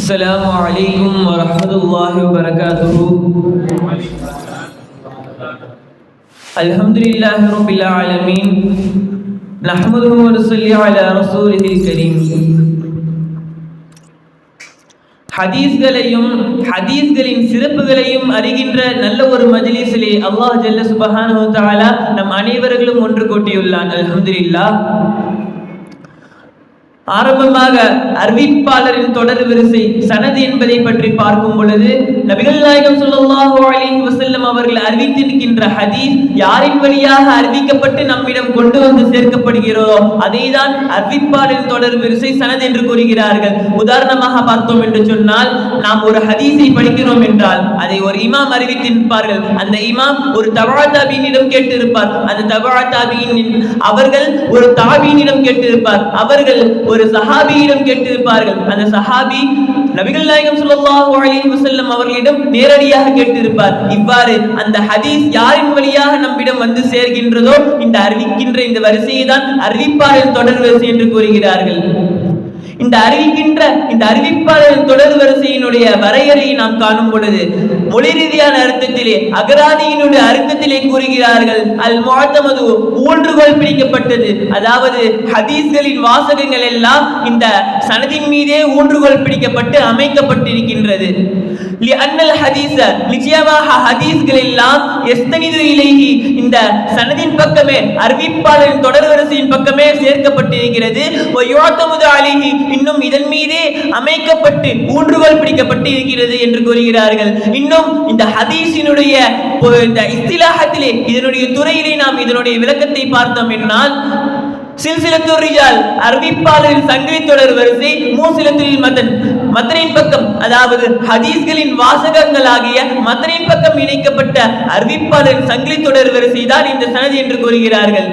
السلام عليكم ورحمة الله وبركاته الحمد لله رب العالمين نحمده ونصلي على رسوله الكريم ஹதீஸ்களையும் ஹதீஸ்களின் சிறப்புகளையும் அறிகின்ற நல்ல ஒரு மஜ்லிஸிலே அல்லாஹ் ஜல்ல சுபஹானஹு தஆலா நம் அனைவர்களும் ஒன்று கூட்டியுள்ளான் அல்ஹம்துலில்லாஹ் ஆரம்பமாக அறிவிப்பாளரின் தொடர் வரிசை சனது என்பதை பற்றி பார்க்கும் பொழுது நபிகள் நாயகம் ஸல்லல்லாஹு அலைஹி வசல்லம் அவர்கள் அறிவித்திருக்கின்ற ஹதீஸ் யாரின் வழியாக அறிவிக்கப்பட்டு நம்மிடம் கொண்டு வந்து சேர்க்கப்படுகிறதோ அதைதான் அறிவிப்பாளரின் தொடர் வரிசை சனது என்று கூறுகிறார்கள். உதாரணமாக பார்த்தோம் என்று சொன்னால் நாம் ஒரு ஹதீஸை படிக்கிறோம் என்றால் அதை ஒரு இமாம் அறிவித்திருப்பார்கள். அந்த இமாம் ஒரு தபா கேட்டு கேட்டிருப்பார். அந்த தவா தாபியின் அவர்கள் ஒரு தாபீனிடம் கேட்டிருப்பார். அவர்கள் ஒரு சஹாபியிடம் கேட்டிருப்பார்கள். அந்த சஹாபி நபிகள் நாயகம் சுல்லாஹு அலி வசல்லம் அவர்களிடம் நேரடியாக கேட்டிருப்பார். இவ்வாறு அந்த ஹதீஸ் யாரின் வழியாக நம்மிடம் வந்து சேர்கின்றதோ இந்த அறிவிக்கின்ற இந்த வரிசையை தான் அறிவிப்பாளர் தொடர் வரிசை என்று கூறுகிறார்கள். இந்த அறிவிக்கின்ற இந்த அறிவிப்பாளர் தொடர் வரிசையினுடைய வரையறையை நாம் காணும் பொழுது மொழி ரீதியான அர்த்தத்திலே அகராதியினுடைய அர்த்தத்திலே கூறுகிறார்கள் அல் முஅத்தமது ஊன்றுகோல் பிடிக்கப்பட்டது. அதாவது ஹதீஸ்களின் வாசகங்கள் எல்லாம் இந்த சனதின் மீதே ஊன்றுகோல் பிடிக்கப்பட்டு அமைக்கப்பட்டிருக்கின்றது. அன்னல் ஹதீஸ நிச்சயமாக ஹதீஸ்கள் எல்லாம் எஸ்தனிது இலகி இந்த சனதின் பக்கமே அறிவிப்பாளரின் தொடர் வரிசையின் பக்கமே சேர்க்கப்பட்டிருக்கிறது. அலிஹி இன்னும் இதன் மீதே அமைக்கப்பட்டு ஊன்றுகோல் பிடிக்கப்பட்டு இருக்கிறது என்று கூறுகிறார்கள். இன்னும் இந்த ஹதீஸினுடைய இந்த இஸ்திலாகத்திலே இதனுடைய துறையிலே நாம் இதனுடைய விளக்கத்தை பார்த்தோம் என்றால் சில்சிலத்து ரிஜால் அறிவிப்பாளரின் சங்கிலி தொடர் வரிசை மூசிலத்தில் மதன் மதனின் பக்கம் அதாவது ஹதீஸ்களின் வாசகங்களாகிய மதனின் பக்கம் இணைக்கப்பட்ட அறிவிப்பாளரின் சங்கிலி தொடர் வரிசை தான் இந்த சனது என்று கூறுகிறார்கள்.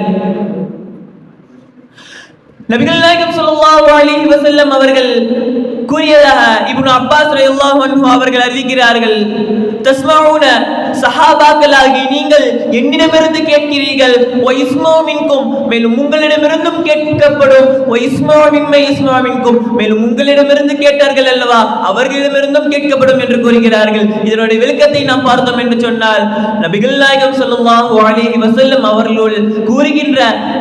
நபிகள் நாயகம் ஸல்லல்லாஹு அலைஹி வஸல்லம் அவர்கள் கூறியதாக இப்னு அப்பாஸ் ரலியல்லாஹு அவர்கள் அறிவிக்கிறார்கள். தஸ்மஊன சஹாபாக்களாகி நீங்கள் என்னிடமிருந்து கேட்கிறீர்கள். வ இஸ்மாஉ மேலும் உங்களிடமிருந்தும் கேட்கப்படும். வ இஸ்மாஉ மின்மை மேலும் உங்களிடமிருந்து கேட்டார்கள் அல்லவா? அவர்களிடமிருந்தும் கேட்கப்படும் என்று கூறுகிறார்கள். இதனுடைய விளக்கத்தை நாம் பார்த்தோம் என்று சொன்னால் நபிகள் நாயகம் ஸல்லல்லாஹு அலைஹி வசல்லம் அவர்களோடு கூறுகின்ற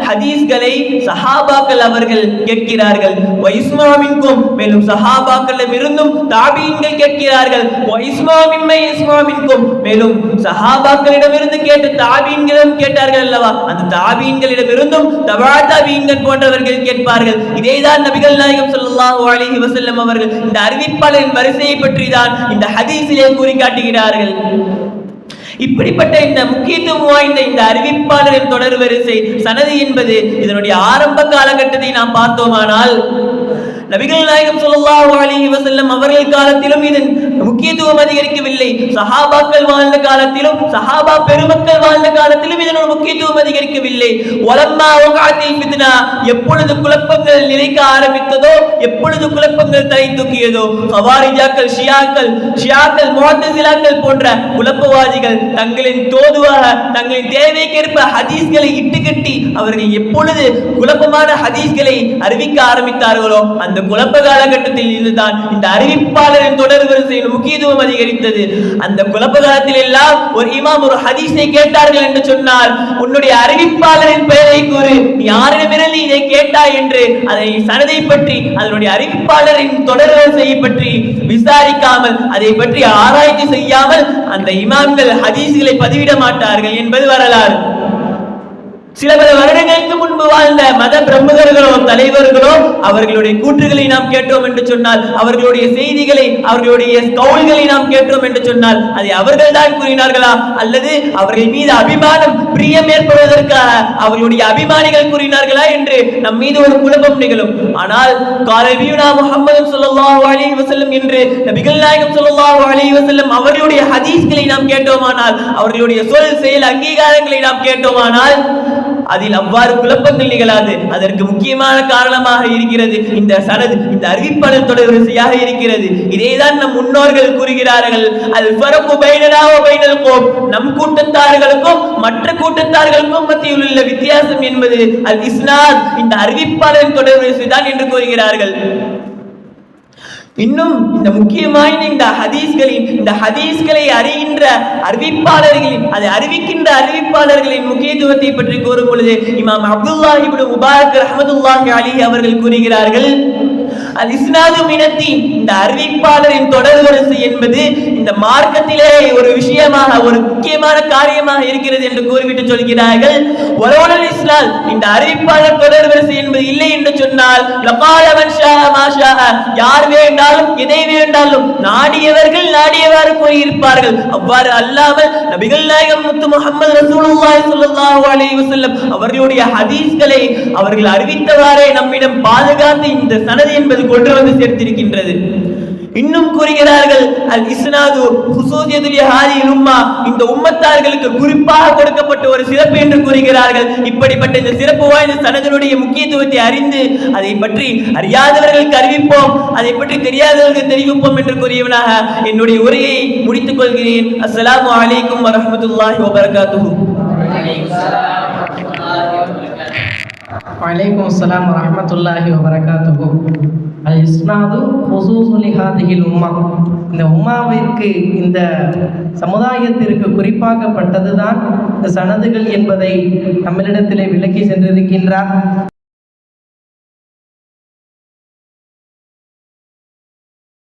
ஹதீஸ்களை சஹாபாக்கள் அவர்கள் கேட்கிறார்கள். வ இஸ்மாஉ மின்கும் மேலும் சஹாபாக்களிடம் இருந்தும் தாபீன்கள் கேட்கிறார்கள் வ இஸ்மாஉ மின்மை இஸ்மாஉ மின்கும் மேலும் சஹாபாக்களிடமிருந்து கேட்டார்கள் அல்லவா? அந்த தாபீன்களிடம் இருந்தும் தபா தாபீன்கள் போன்றவர்கள் கேட்பார்கள். இதேதான் நபிகள் நாயகம் ஸல்லல்லாஹு அலைஹி வஸல்லம் அவர்கள் இந்த அறிவிப்பாளரின் வரிசையை பற்றி தான் இந்த ஹதீஸிலே கூறி காட்டுகிறார்கள் இப்படிப்பட்ட இந்த முக்கியத்துவம் வாய்ந்த இந்த அறிவிப்பாளரின் தொடர் வரிசை சனது என்பது இதனுடைய ஆரம்ப காலகட்டத்தை நாம் பார்த்தோமானால் நபிகள் நாயகம் ஸல்லல்லாஹு அலைஹி வஸல்லம் அவர்கள் காலத்திலும் இதன் முக்கியத்துவம் அதிகரிக்கவில்லை. சஹாபாக்கள் வாழ்ந்த காலத்திலும் சஹாபா பெருமக்கள் வாழ்ந்த காலத்திலும் இதனோட முக்கியத்துவம் அதிகரிக்கவில்லை. வலம்மா எப்பொழுது குழப்பங்கள் நிலைக்க ஆரம்பித்ததோ எப்பொழுது குழப்பங்கள் தலை தூக்கியதோ ஹவாரிஜாக்கள் ஷியாக்கள் ஷியாக்கள் முஅத்தசிலாக்கள் போன்ற குழப்பவாதிகள் தங்களின் தோதுவாக தங்களின் தேவைக்கேற்ப ஹதீஸ்களை இட்டுக்கட்டி அவர்கள் எப்பொழுது குழப்பமான ஹதீஸ்களை அறிவிக்க ஆரம்பித்தார்களோ அந்த குழப்ப காலகட்டத்தில் இருந்துதான் இந்த அறிவிப்பாளரின் தொடர் வரிசையின் முக்கியத்துவம் அதிகரித்தது. அந்த குழப்ப காலத்தில் எல்லாம் ஒரு இமாம் ஒரு ஹதீஸை கேட்டார்கள் என்று சொன்னால் உன்னுடைய அறிவிப்பாளரின் பெயரை கூறு. நீ யாரிடமிருந்து இதை கேட்டாய் என்று அதை சனதை பற்றி அதனுடைய அறிவிப்பாளரின் தொடர் வரிசையை பற்றி விசாரிக்காமல் அதை பற்றி ஆராய்ச்சி செய்யாமல் அந்த இமாம்கள் ஹதீஸ்களை பதிவிட மாட்டார்கள் என்பது வரலாறு. சில பல வருடங்களுக்கு முன்பு வாழ்ந்த மத பிரமுகர்களோ தலைவர்களோ அவர்களுடைய கூற்றுகளை நாம் கேட்டோம் என்று சொன்னால் அவர்களுடைய செய்திகளை அவர்களுடைய கவுல்களை நாம் கேட்டோம் என்று சொன்னால் அதை அவர்கள் தான் கூறினார்களா? அல்லது அவர்கள் மீது அபிமானம் பிரியம் ஏற்படுவதற்காக அவர்களுடைய அபிமானிகள் கூறினார்களா என்று நம் மீது ஒரு குழப்பம் நிகழும். ஆனால் காலவியுனா முகமது ஸல்லல்லாஹு அலைஹி வசல்லம் என்று நபிகள் நாயகம் ஸல்லல்லாஹு அலைஹி வசல்லம் அவர்களுடைய ஹதீஸ்களை நாம் கேட்டோமானால் அவர்களுடைய சொல் செயல் அங்கீகாரங்களை நாம் கேட்டோமானால் அதில் அவ்வாறு குழப்பங்கள் நிகழாது. அதற்கு முக்கியமான காரணமாக இருக்கிறது இந்த சனது இந்த அறிவிப்பாளர் தொடர் இருக்கிறது. இதைதான் நம் முன்னோர்கள் கூறுகிறார்கள். அல் பரப்பு பைனனா பைனல் கோம் நம் கூட்டத்தார்களுக்கும் மற்ற கூட்டத்தார்களுக்கும் மத்தியில் உள்ள வித்தியாசம் என்பது அல் இஸ்னாத் இந்த அறிவிப்பாளரின் தொடர்பு தான் என்று கூறுகிறார்கள். இன்னும் இந்த முக்கியமான இந்த ஹதீஸ்களின் இந்த ஹதீஸ்களை அறிகின்ற அறிவிப்பாளர்களின் அதை அறிவிக்கின்ற அறிவிப்பாளர்களின் முக்கியத்துவத்தை பற்றி கூறும் பொழுது இமாம் அப்துல்லாஹி முபாரக் ரஹ்மத்துல்லாஹி அலி அவர்கள் கூறுகிறார்கள் அல் இஸ்னாது இனத்தின் இந்த அறிவிப்பாளரின் தொடர் வரிசை என்பது இந்த மார்க்கத்திலே ஒரு விஷயமாக ஒரு முக்கியமான காரியமாக இருக்கிறது என்று கூறிவிட்டு சொல்கிறார்கள். ஒரோலல் இஸ்லாம் இந்த அறிவிப்பாளர் தொடர் வரிசை என்பது இல்லை என்று சொன்னால் லகால மன் எதை வேண்டாலும் நாடியவர்கள் நாடியவாறு கூறியிருப்பார்கள். அவ்வாறு அல்லாமல் நபிகள் நாயகம் முத்து முகமது ரசூலுல்லாஹி ஸல்லல்லாஹு அலைஹி வஸல்லம் அவர்களுடைய ஹதீஸ்களை அவர்கள் அறிவித்தவாறே நம்மிடம் பாதுகாத்து இந்த சனது என்பது கொண்டு வந்து சேர்த்திருக்கின்றது. இன்னும் கூறுகிறார்கள் அல் இஸ்னாது உம்மா. இந்த உம்மத்தார்களுக்கு குறிப்பாக கொடுக்கப்பட்ட ஒரு சிறப்பு என்று கூறுகிறார்கள். இப்படிப்பட்ட இந்த சிறப்பு வாய்ந்த சனதனுடைய முக்கியத்துவத்தை அறிந்து அதை பற்றி அறியாதவர்களுக்கு அறிவிப்போம் அதை பற்றி தெரியாதவர்களுக்கு தெரிவிப்போம் என்று கூறியவனாக என்னுடைய உரையை முடித்துக் கொள்கிறேன். அஸ்ஸலாமு வலைக்கும் வரமத்துல்லாஹி வபரகாத்து வலைக்கும் அஸ்லாம் வரமத்துல்லாஹி வபரகாத்து அல் இஸ்னாது ஹுசூசுலி உம்மா. இந்த உம்மாவிற்கு இந்த சமுதாயத்திற்கு குறிப்பாக்கப்பட்டதுதான் இந்த சனதுகள் என்பதை நம்மளிடத்திலே விளக்கி சென்றிருக்கின்றார்.